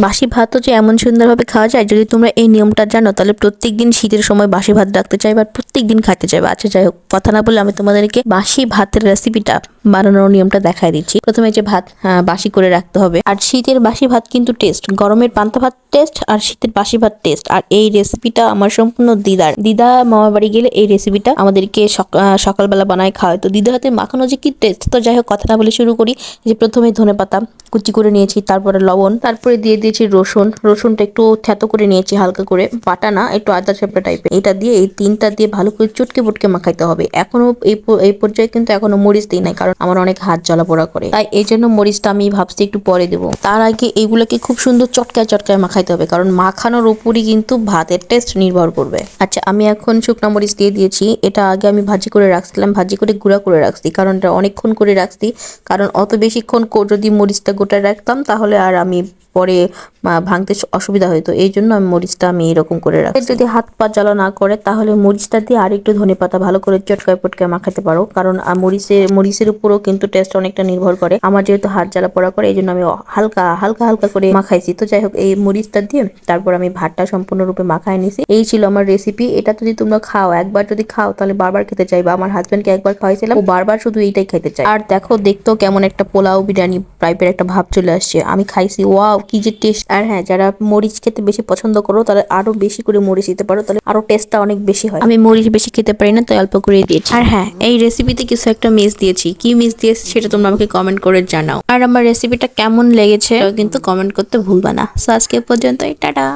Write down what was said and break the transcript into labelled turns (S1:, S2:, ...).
S1: বাসি ভাতও যে এমন সুন্দরভাবে খাওয়া যায়, যদি তোমরা এই নিয়মটা জানো, তাহলে প্রত্যেকদিন শীতের সময় বাসি ভাত রাখতে চাইবে আর প্রত্যেকদিন খাইতে চাইবে। আচ্ছা যাই হোক, কথা না বলে আমি তোমাদেরকে বাসি ভাতের রেসিপিটা বানানোর নিয়মটা দেখাই দিচ্ছি। প্রথমে যে ভাত বাসি করে রাখতে হবে। আর শীতের বাসি ভাত কিন্তু টেস্ট গরমের পান্তা ভাত টেস্ট আর শীতের বাসি ভাত টেস্ট আর এই রেসিপিটা আমার সম্পূর্ণ দিদার। দিদা মামা বাড়ি গেলে এই রেসিপিটা আমাদেরকে সক- সকালবেলা বানায় খাওয়ায়। তো দিদার হাতে মাখানো যে কি টেস্ট তো যাই হোক, কথা না বলে শুরু করি। যে প্রথমে ধনে পাতা কুচি করে নিয়েছি, তারপরে লবণ, তারপরে দিয়ে দিয়েছি রসুন। রসুনটা একটু থ্যাতো করে নিয়েছি, হালকা করে। বাটা না, একটু আদা ছেপটা টাইপের এটা দিয়ে এই তিনটা দিয়ে ভালো করে চটকে বুটকে মাখাইতে হবে। এখনও এই পর্যায়ে কিন্তু এখনও মরিচ দিই নাই, কারণ আমার অনেক হাত জ্বালা পোড়া করে। তাই এই জন্য মরিচটা আমি ভাবছি একটু পরে দেবো। তার আগে এইগুলোকে খুব সুন্দর চটকায় চটকায় মাখাইতে হবে, কারণ মাখানোর উপরই কিন্তু ভাতের টেস্ট নির্ভর করবে। আচ্ছা আমি এখন শুকনা মরিচ দিয়ে দিয়েছি। এটা আগে আমি ভাজি করে রাখছিলাম, ভাজি করে গুঁড়া করে রাখছি, কারণ এটা অনেকক্ষণ করে রাখছি, কারণ অত বেশিক্ষণ যদি মরিচটা গোটায় রাখতাম তাহলে আর আমি পরে ভাঙতে অসুবিধা হতো এই জন্য আমি মরিচটা আমি এরকম করে রাখি যদি হাত পা জ্বালা না করে, তাহলে মরিচটা দিয়ে আর একটু ধনে পাতা ভালো করে চটকায় পটকায় মাখাতে পারো। কারণ মরিচের মরিচের উপরও কিন্তু টেস্ট অনেকটা নির্ভর করে। আমার যেহেতু হাত জ্বালা পড়া করে এই জন্য আমি হালকা হালকা হালকা করে মাখাইছি। তো যাই হোক, এই মরিচটা দিয়ে তারপর আমি ভাতটা সম্পূর্ণরূপে মাখায় নিছি। এই ছিল আমার রেসিপি এটা যদি তোমরা খাও, একবার যদি খাও, তাহলে বারবার খেতে চাইবা। আমার হাজব্যান্ডকে একবার খাওয়াইছিলাম, ও বারবার শুধু এইটাই খেতে চাই আর দেখো দেখতো কেমন একটা পোলাও বিরিয়ানি টাইপের একটা ভাব চলে আসছে। আমি খাইছি, ওয়াও, কি যে টেস্ট আর হ্যাঁ যারা মরিচ খেতে বেশি পছন্দ করো তাহলে আরও বেশি করে মরিচ দিতে পারো তাহলে আরও টেস্টটা অনেক বেশি হয়। আমি মরিচ বেশি খেতে পারি না তাই অল্প করে দিয়েছি। আর হ্যাঁ এই রেসিপিতে কিছু একটা মিস দিয়েছি। কি মিস দিয়েছি সেটা তোমরা আমাকে কমেন্ট করে জানাও। আর আমার রেসিপিটা কেমন লেগেছে কিন্তু কমেন্ট করতে ভুলবা না। সো আজকে পর্যন্তই টাটা!